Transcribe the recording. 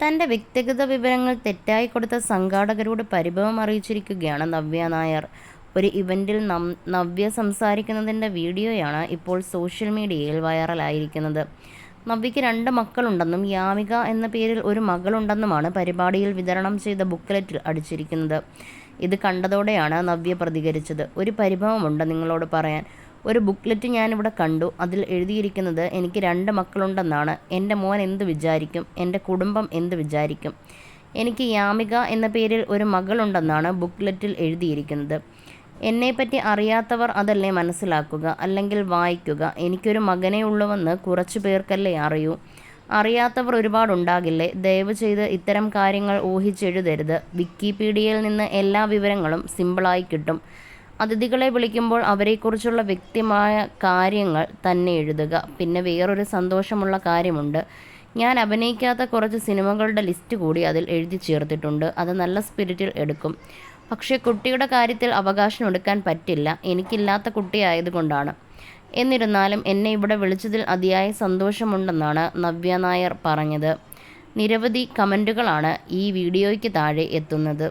തന്റെ വ്യക്തിഗത വിവരങ്ങൾ തെറ്റായി കൊടുത്ത സംഘാടകരോട് പരിഭവം അറിയിച്ചിരിക്കുകയാണ് നവ്യ നായർ. ഒരു ഇവന്റിൽ നവ്യ സംസാരിക്കുന്നതിന്റെ വീഡിയോയാണ് ഇപ്പോൾ സോഷ്യൽ മീഡിയയിൽ വൈറലായിരിക്കുന്നത്. നവ്യയ്ക്ക് രണ്ട് മക്കളുണ്ടെന്നും യാമിക എന്ന പേരിൽ ഒരു മകളുണ്ടെന്നുമാണ് പരിപാടിയിൽ വിതരണം ചെയ്ത ബുക്ക്ലെറ്റിൽ അടിച്ചിരിക്കുന്നത്. ഇത് കണ്ടതോടെയാണ് നവ്യ പ്രതികരിച്ചത്. ഒരു പരിഭവമുണ്ട് നിങ്ങളോട് പറയാൻ. ഒരു ബുക്ക്ലെറ്റ് ഞാനിവിടെ കണ്ടു. അതിൽ എഴുതിയിരിക്കുന്നത് എനിക്ക് രണ്ട് മക്കളുണ്ടെന്നാണ്. എന്റെ മോൻ എന്ത് വിചാരിക്കും? എന്റെ കുടുംബം എന്ത് വിചാരിക്കും? എനിക്ക് യാമിക എന്ന പേരിൽ ഒരു മകളുണ്ടെന്നാണ് ബുക്ക്ലെറ്റിൽ എഴുതിയിരിക്കുന്നത്. എന്നെപ്പറ്റി അറിയാത്തവർ അതല്ലേ മനസ്സിലാക്കുക? അല്ലെങ്കിൽ വായിക്കുക? എനിക്കൊരു മകനേ ഉള്ളുവെന്ന് കുറച്ചു പേർക്കല്ലേ അറിയൂ? അറിയാത്തവർ ഒരുപാടുണ്ടാകില്ലേ? ദയവ് ചെയ്ത് ഇത്തരം കാര്യങ്ങൾ ഊഹിച്ചെഴുതരുത്. വിക്കിപീഡിയയിൽ നിന്ന് എല്ലാ വിവരങ്ങളും സിമ്പിളായി കിട്ടും. അതിഥികളെ വിളിക്കുമ്പോൾ അവരെക്കുറിച്ചുള്ള വ്യക്തിമായ കാര്യങ്ങൾ തന്നെ എഴുതുക. പിന്നെ വേറൊരു സന്തോഷമുള്ള കാര്യമുണ്ട്. ഞാൻ അഭിനയിക്കാത്ത കുറച്ച് സിനിമകളുടെ ലിസ്റ്റ് കൂടി അതിൽ എഴുതി ചേർത്തിട്ടുണ്ട്. അത് നല്ല സ്പിരിറ്റിൽ എടുക്കും. പക്ഷേ കുട്ടിയുടെ കാര്യത്തിൽ അവകാശം എടുക്കാൻ പറ്റില്ല. എനിക്കില്ലാത്ത കുട്ടിയായതുകൊണ്ടാണ് എന്നിരുന്നാലും എന്നെ ഇവിടെ വിളിച്ചതിൽ അതിയായ സന്തോഷമുണ്ടെന്നാണ് നവ്യ നായർ പറഞ്ഞത്. നിരവധി കമന്റുകളാണ് ഈ വീഡിയോയ്ക്ക് താഴെ എത്തുന്നത്.